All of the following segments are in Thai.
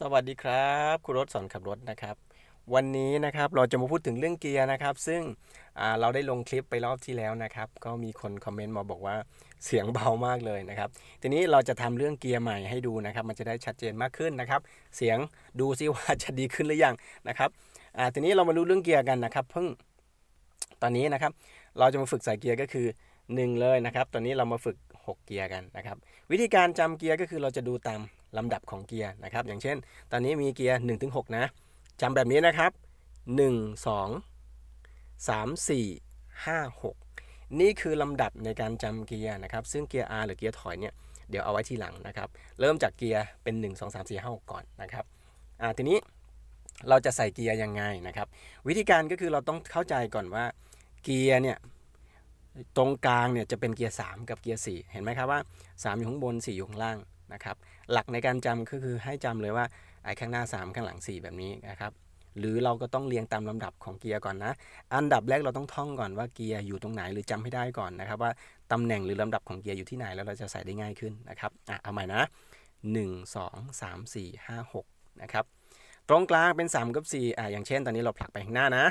สวัสดีครับครูรถสอนขับรถนะครับ วันนี้นะครับเราจะมาพูดถึงเรื่องเกียร์นะครับ ซึ่งเราได้ลงคลิปไปรอบที่แล้วนะครับ ก็มีคนคอมเมนต์มาบอกว่าเสียงเบามากเลยนะครับ ทีนี้เราจะทำเรื่องเกียร์ใหม่ให้ดูนะครับ มันจะได้ชัดเจนมากขึ้นนะครับ เสียงดูซิว่าจะดีขึ้นหรือยังนะครับทีนี้เรามาดูเรื่องเกียร์กันนะครับ เพิ่งตอนนี้นะครับ เราจะมาฝึกใส่เกียร์ก็คือ 1 เลยนะครับ ตอนนี้เรามาฝึก 6 เกียร์กันนะครับ วิธีการจำเกียร์ก็คือเราจะดูตาม ลำดับของเกียร์นะครับ อย่างเช่น ตอนนี้มีเกียร์1ถึง6นะจำแบบนี้นะครับ 1 2 3 4 5 6 นี่คือลำดับในการจำเกียร์นะครับ ซึ่งเกียร์ R หรือเกียร์ถอยเนี่ยเดี๋ยวเอาไว้ทีหลังนะครับ เริ่มจากเกียร์เป็น 1 2 3 4 5 6 ก่อนนะครับอ่าทีนี้เราจะใส่เกียร์ยังไงนะครับ วิธีการก็คือเราต้องเข้าใจก่อนว่าเกียร์เนี่ยตรงกลางเนี่ยจะเป็นเกียร์3กับเกียร์4เห็นไหมครับว่า 3 อยู่ข้างบน 4 อยู่ข้างล่าง นะครับ หลักในการจำก็คือให้จำเลยว่าไอ้ข้างหน้า 3 ข้างหลัง 4 แบบนี้นะครับหรือเราก็ต้องเรียงตามลำดับของเกียร์ก่อนนะ อันดับแรกเราต้องท่องก่อนว่าเกียร์อยู่ตรงไหนหรือจำให้ได้ก่อนนะครับ ว่าตำแหน่งหรือลำดับของเกียร์อยู่ที่ไหนแล้วเราจะใส่ได้ง่ายขึ้นนะครับอะเอาใหม่นะ 1 2 3 4 5 6นะครับตรงกลางเป็น 3 กับ4อะอย่างเช่น ตอนนี้เราผลักไปข้างหน้านะ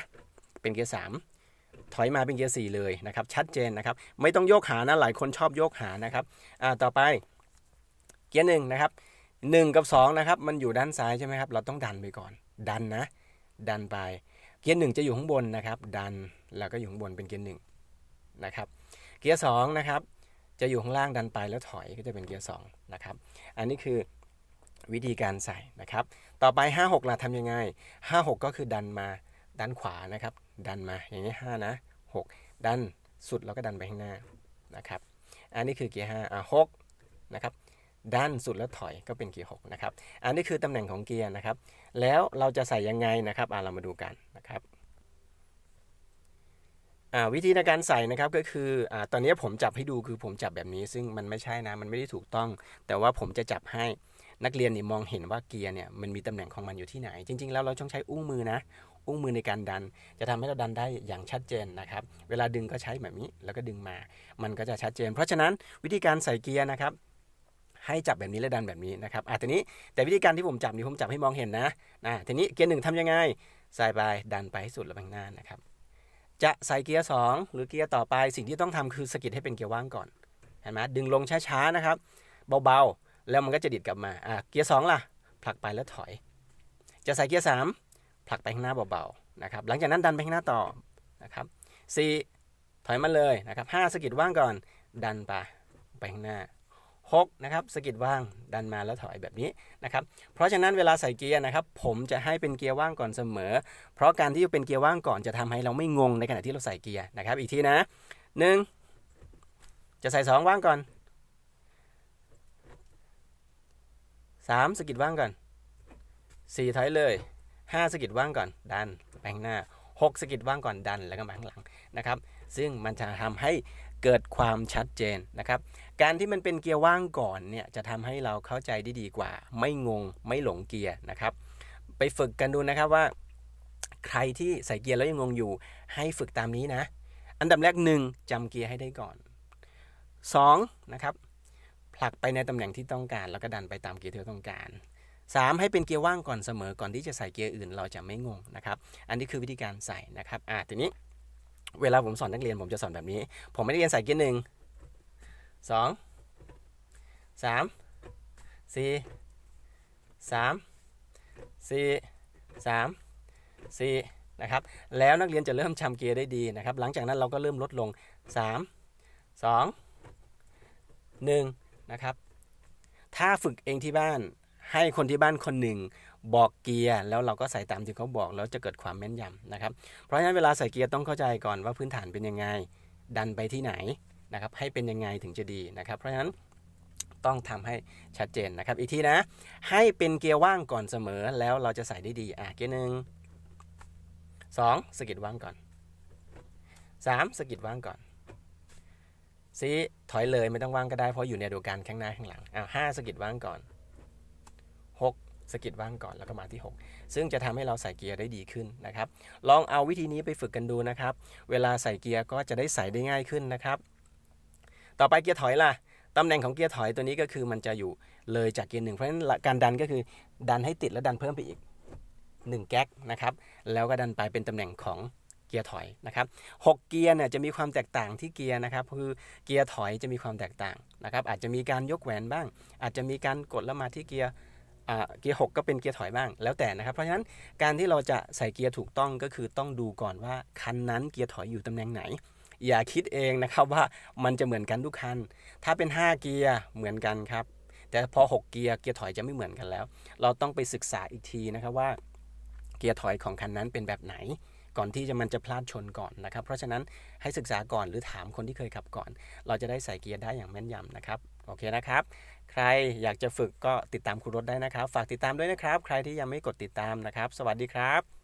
เป็นเกียร์3ถอยมาเป็นเกียร์4เลยนะครับชัดเจนนะครับไม่ต้องโยกหานะหลายคนชอบโยกหานะครับอ่าต่อไป เกียร์หนึ่งนะครับหนึ่งกับ2นะครับมันอยู่ด้านซ้ายใช่ไหมครับเราต้องดันไปก่อน ดันนะ ดันไป เกียร์หนึ่งจะอยู่ข้างบนนะครับ ดันแล้วก็อยู่ข้างบนเป็นเกียร์หนึ่งนะครับ เกียร์สองนะครับจะอยู่ข้างล่างดันไปแล้วถอยก็จะเป็นเกียร์สองนะครับ อันนี้คือวิธีการใส่นะครับ ต่อไป 5 6ล่ะทำยังไง 5 6 ก็คือดันมาด้านขวานะครับ ดันมาอย่างนี้5นะ6 ดันสุดแล้วก็ดันไปข้างหน้านะครับ อันนี้คือเกียร์5อะ6นะครับ ดันสุดแล้วถอยก็เป็นเกียร์6นะครับ อันนี้คือตำแหน่งของเกียร์นะครับ แล้วเราจะใส่ยังไงนะครับอะเรามาดูกันนะครับอ่าวิธีในการใส่นะครับก็คืออ่าตอนนี้ผมจับให้ดูคือผมจับแบบนี้ ซึ่งมันไม่ใช่นะมันไม่ได้ถูกต้อง แต่ว่าผมจะจับให้นักเรียนนี่มองเห็นว่าเกียร์เนี่ยมันมีตำแหน่งของมันอยู่ที่ไหน จริง ๆ แล้วเราต้องใช้อุ้งมือนะ อุ้งมือในการดัน จะทำให้เราดันได้อย่างชัดเจนนะครับ เวลาดึงก็ใช้แบบนี้แล้วก็ดึงมา มันก็จะชัดเจน เพราะฉะนั้นวิธีการใส่เกียร์นะครับ ให้จับแบบนี้และดันแบบนี้นะครับอะทีนี้แต่วิธีการที่ผมจับนี่ผมจับให้มองเห็นนะนะทีนี้เกียร์หนึ่งทำยังไงใส่ไปดันไปให้สุดแล้วไปข้างหน้านะครับ จะใส่เกียร์2หรือเกียร์ต่อไปสิ่งที่ต้องทำคือสกิดให้เป็นเกียร์ว่างก่อนเห็นไหมดึงลงช้าๆนะครับ เบาๆ แล้วมันก็จะดิดกลับมาอะเกียร์สองล่ะ ผลักไปแล้วถอย จะใส่เกียร์สามผลักไปข้างหน้าเบาๆนะครับ หลังจากนั้นดันไปข้างหน้าต่อนะครับสี่ถอยมาเลยนะครับห้าสกิดว่างก่อนดันไปไปข้างหน้า หกนะครับสกิดว่างดันมาแล้วถอยแบบนี้นะครับเพราะฉะนั้นเวลาใส่เกียร์นะครับผมจะให้เป็นเกียร์ว่างก่อนเสมอ เพราะการที่เป็นเกียร์ว่างก่อนจะทำให้เราไม่งงในขณะที่เราใส่เกียร์นะครับอีกทีนะหนึ่งจะใส่สองว่างก่อนสามสกิดว่างก่อนสี่ถอยเลยห้าสกิดว่างก่อน ดันไปข้างหน้าหกสกิดว่างก่อนดันแล้วก็มาข้างหลังนะครับซึ่งมันจะทำให้ เกิดความชัดเจนนะครับ การที่มันเป็นเกียร์ว่างก่อนเนี่ยจะทำให้เราเข้าใจได้ดีกว่า ไม่งงไม่หลงเกียร์นะครับ ไปฝึกกันดูนะครับว่า ใครที่ใส่เกียร์แล้วยังงงอยู่ ให้ฝึกตามนี้นะ อันดับแรกหนึ่งจำเกียร์ให้ได้ก่อนสองนะครับผลักไปในตำแหน่งที่ต้องการ แล้วก็ดันไปตามเกียร์ที่เราต้องการสามให้เป็นเกียร์ว่างก่อนเสมอก่อนที่จะใส่เกียร์อื่น เราจะไม่งงนะครับ อันนี้คือวิธีการใส่นะครับอะทีนี้ เวลาผมสอนนักเรียนผมจะสอนแบบนี้ ผมไม่ได้เรียนใส่เกียร์หนึ่งสองสามสี่สามสี่สามสี่นะครับแล้วนักเรียนจะเริ่มจำเกียร์ได้ดีนะครับ หลังจากนั้นเราก็เริ่มลดลงสามสองหนึ่งนะครับ ถ้าฝึกเองที่บ้าน ให้คนที่บ้านคนหนึ่งบอกเกียร์แล้วเราก็ใส่ตามที่เขาบอกแล้วจะเกิดความแม่นยำนะครับ เพราะฉะนั้นเวลาใส่เกียร์ต้องเข้าใจก่อนว่าพื้นฐานเป็นยังไง ดันไปที่ไหนนะครับให้เป็นยังไงถึงจะดีนะครับ เพราะฉะนั้นต้องทำให้ชัดเจนนะครับ อีกทีนะ ให้เป็นเกียร์ว่างก่อนเสมอแล้วเราจะใส่ได้ดีอะเกียร์หนึ่งสองสกิดว่างก่อนสามสกิดว่างก่อนสี่ถอยเลยไม่ต้องว่างก็ได้เพราะอยู่ในเดียวกันข้างหน้าข้างหลังอะห้าสกิดว่างก่อน สกิดว่างก่อนแล้วก็มาที่หกซึ่งจะทำให้เราใส่เกียร์ได้ดีขึ้นนะครับ ลองเอาวิธีนี้ไปฝึกกันดูนะครับ เวลาใส่เกียร์ก็จะได้ใส่ได้ง่ายขึ้นนะครับ ต่อไปเกียร์ถอยล่ะตำแหน่งของเกียร์ถอยตัวนี้ก็คือมันจะอยู่เลยจากเกียร์หนึ่งเพราะฉะนั้นการดันก็คือดันให้ติดแล้วดันเพิ่มไปอีก 1 แก๊กนะครับแล้วก็ดันไปเป็นตำแหน่งของเกียร์ถอยนะครับหกเกียร์เนี่ยจะมีความแตกต่างที่เกียร์นะครับคือเกียร์ถอยจะมีความแตกต่างนะครับอาจจะมีการยกแหวนบ้าง อาจจะมีการกดแล้วมาที่เกียร์ เกียร์หกก็เป็นเกียร์ถอยบ้างแล้วแต่นะครับ เพราะฉะนั้นการที่เราจะใส่เกียร์ถูกต้องก็คือต้องดูก่อนว่าคันนั้นเกียร์ถอยอยู่ตำแหน่งไหน อย่าคิดเองนะครับว่ามันจะเหมือนกันทุกคัน ถ้าเป็น 5 เกียร์เหมือนกันครับ แต่พอ 6 เกียร์เกียร์ถอยจะไม่เหมือนกันแล้ว เราต้องไปศึกษาอีกทีนะครับว่าเกียร์ถอยของคันนั้นเป็นแบบไหนก่อนที่จะมันจะพลาดชนก่อนนะครับ เพราะฉะนั้นให้ศึกษาก่อนหรือถามคนที่เคยขับก่อน เราจะได้ใส่เกียร์ได้อย่างแม่นยำนะครับ โอเคนะครับ ใครอยากจะฝึกก็ติดตามครูรถได้นะครับ ฝากติดตามด้วยนะครับ ใครที่ยังไม่กดติดตามนะครับ สวัสดีครับ